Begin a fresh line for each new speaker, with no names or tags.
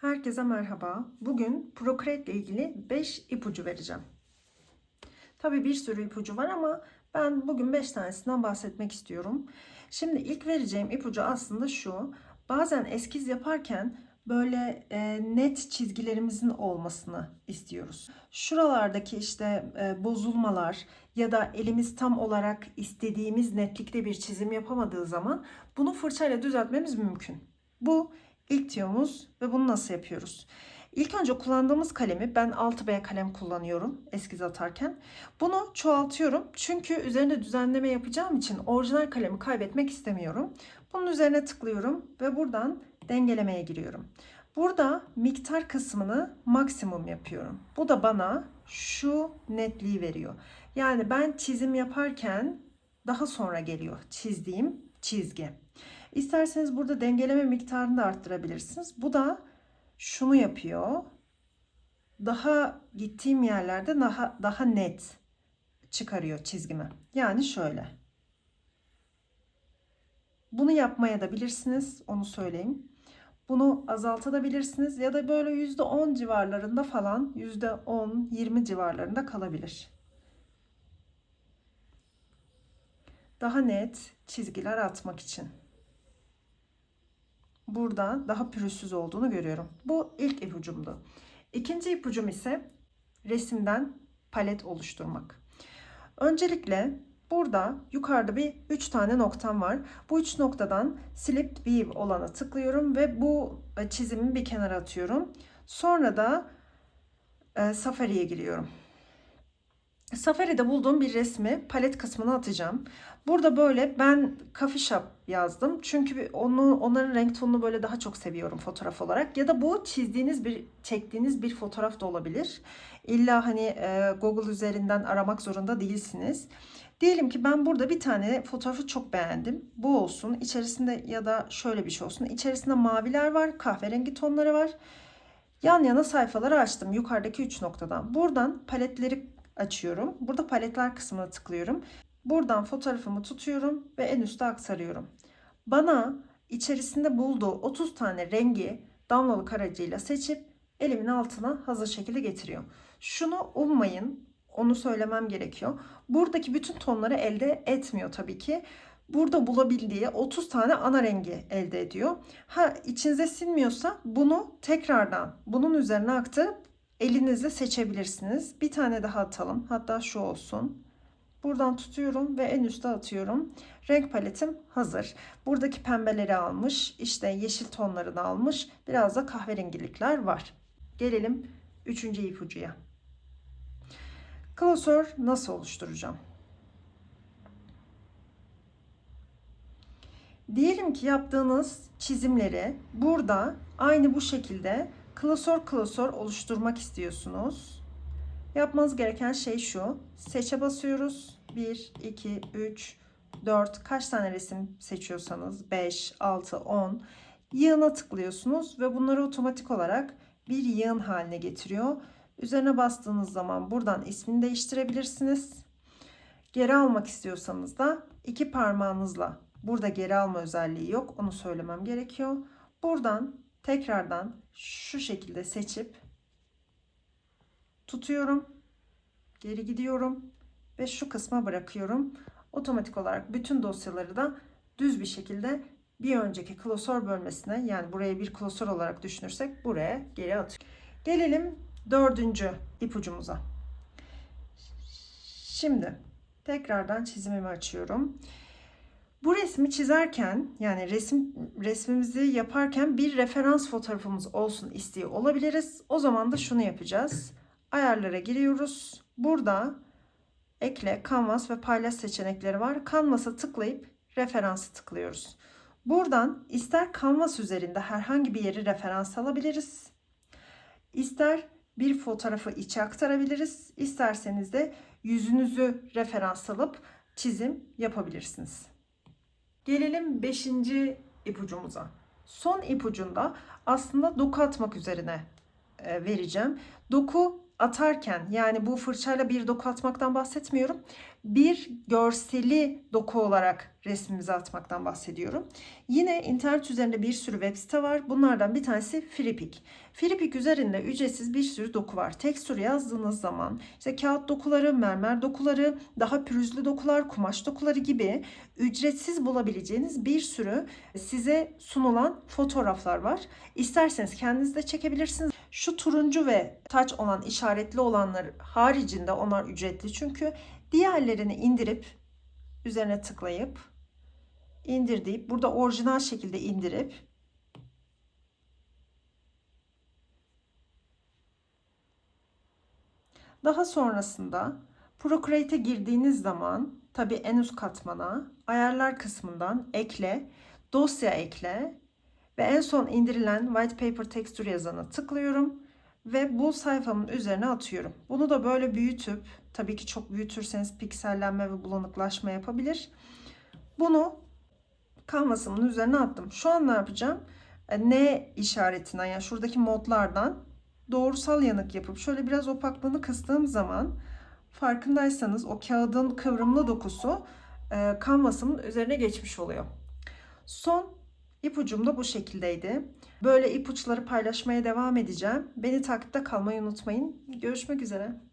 Herkese merhaba. Bugün Procreate ile ilgili 5 ipucu vereceğim. Tabii bir sürü ipucu var ama ben bugün 5 tanesinden bahsetmek istiyorum. Şimdi ilk vereceğim ipucu aslında şu. Bazen eskiz yaparken böyle e, net çizgilerimizin olmasını istiyoruz. Şuralardaki işte e, bozulmalar ya da elimiz tam olarak istediğimiz netlikte bir çizim yapamadığı zaman bunu fırçayla düzeltmemiz mümkün. Bu ilk tüyomuz ve bunu nasıl yapıyoruz? İlk önce kullandığımız kalemi ben 6B kalem kullanıyorum eskiz atarken. Bunu çoğaltıyorum çünkü üzerinde düzenleme yapacağım için orijinal kalemi kaybetmek istemiyorum. Bunun üzerine tıklıyorum ve buradan dengelemeye giriyorum. Burada miktar kısmını maksimum yapıyorum. Bu da bana şu netliği veriyor. Yani ben çizim yaparken daha sonra geliyor çizdiğim çizgi. İsterseniz burada dengeleme miktarını da arttırabilirsiniz. Bu da şunu yapıyor. Daha gittiğim yerlerde daha daha net çıkarıyor çizgimi. Yani şöyle. Bunu yapmaya da bilirsiniz. Onu söyleyeyim. Bunu azaltabilirsiniz ya da böyle %10 civarlarında falan %10-20 civarlarında kalabilir. Daha net çizgiler atmak için burada daha pürüzsüz olduğunu görüyorum. Bu ilk ipucumdu. İkinci ipucum ise resimden palet oluşturmak. Öncelikle burada yukarıda bir 3 tane noktam var. Bu 3 noktadan Slip View olana tıklıyorum ve bu çizimi bir kenara atıyorum. Sonra da e, Safari'ye giriyorum. Safari'de bulduğum bir resmi palet kısmına atacağım. Burada böyle ben coffee shop yazdım. Çünkü onu onların renk tonunu böyle daha çok seviyorum fotoğraf olarak. Ya da bu çizdiğiniz bir çektiğiniz bir fotoğraf da olabilir. İlla hani e, Google üzerinden aramak zorunda değilsiniz. Diyelim ki ben burada bir tane fotoğrafı çok beğendim. Bu olsun. İçerisinde ya da şöyle bir şey olsun. İçerisinde maviler var, kahverengi tonları var. Yan yana sayfaları açtım yukarıdaki 3 noktadan. Buradan paletleri açıyorum. Burada paletler kısmına tıklıyorum. Buradan fotoğrafımı tutuyorum ve en üste aktarıyorum. Bana içerisinde bulduğu 30 tane rengi damlalık aracıyla seçip elimin altına hazır şekilde getiriyor. Şunu ummayın, onu söylemem gerekiyor. Buradaki bütün tonları elde etmiyor tabii ki. Burada bulabildiği 30 tane ana rengi elde ediyor. Ha içinize sinmiyorsa bunu tekrardan bunun üzerine aktarıp elinizle seçebilirsiniz. Bir tane daha atalım. Hatta şu olsun. Buradan tutuyorum ve en üste atıyorum. Renk paletim hazır. Buradaki pembeleri almış, işte yeşil tonlarını almış. Biraz da kahverengilikler var. Gelelim üçüncü ipucuya. Klasör nasıl oluşturacağım? Diyelim ki yaptığınız çizimleri burada aynı bu şekilde klasör klasör oluşturmak istiyorsunuz. Yapmanız gereken şey şu. Seçe basıyoruz. 1, 2, 3, 4 kaç tane resim seçiyorsanız 5, 6, 10 yığına tıklıyorsunuz ve bunları otomatik olarak bir yığın haline getiriyor. Üzerine bastığınız zaman buradan ismini değiştirebilirsiniz. Geri almak istiyorsanız da iki parmağınızla burada geri alma özelliği yok. Onu söylemem gerekiyor. Buradan tekrardan şu şekilde seçip tutuyorum. Geri gidiyorum ve şu kısma bırakıyorum. Otomatik olarak bütün dosyaları da düz bir şekilde bir önceki klasör bölmesine yani buraya bir klasör olarak düşünürsek buraya geri atıyor. Gelelim dördüncü ipucumuza. Şimdi tekrardan çizimimi açıyorum. Bu resmi çizerken yani resim resmimizi yaparken bir referans fotoğrafımız olsun istiyor olabiliriz. O zaman da şunu yapacağız. Ayarlara giriyoruz. Burada ekle, kanvas ve paylaş seçenekleri var. Kanvasa tıklayıp referansı tıklıyoruz. Buradan ister kanvas üzerinde herhangi bir yeri referans alabiliriz. İster bir fotoğrafı içe aktarabiliriz. İsterseniz de yüzünüzü referans alıp çizim yapabilirsiniz. Gelelim 5. ipucumuza. Son ipucunda aslında doku atmak üzerine e, vereceğim. Doku atarken yani bu fırçayla bir doku atmaktan bahsetmiyorum. bir görseli doku olarak resmimize atmaktan bahsediyorum. Yine internet üzerinde bir sürü web site var. Bunlardan bir tanesi FreePic. FreePic üzerinde ücretsiz bir sürü doku var. Tekstür yazdığınız zaman işte kağıt dokuları, mermer dokuları, daha pürüzlü dokular, kumaş dokuları gibi ücretsiz bulabileceğiniz bir sürü size sunulan fotoğraflar var. İsterseniz kendiniz de çekebilirsiniz. Şu turuncu ve taç olan işaretli olanlar haricinde onlar ücretli çünkü diğerlerini indirip üzerine tıklayıp indir deyip burada orijinal şekilde indirip daha sonrasında Procreate'e girdiğiniz zaman tabi en üst katmana ayarlar kısmından ekle, dosya ekle ve en son indirilen white paper texture yazana tıklıyorum ve bu sayfamın üzerine atıyorum. Bunu da böyle büyütüp tabii ki çok büyütürseniz piksellenme ve bulanıklaşma yapabilir. Bunu kanvasımın üzerine attım. Şu an ne yapacağım? E, N işaretinden yani şuradaki modlardan doğrusal yanık yapıp şöyle biraz opaklığını kıstığım zaman farkındaysanız o kağıdın kıvrımlı dokusu e, kanvasımın üzerine geçmiş oluyor. Son ipucum da bu şekildeydi. Böyle ipuçları paylaşmaya devam edeceğim. Beni takipte kalmayı unutmayın. Görüşmek üzere.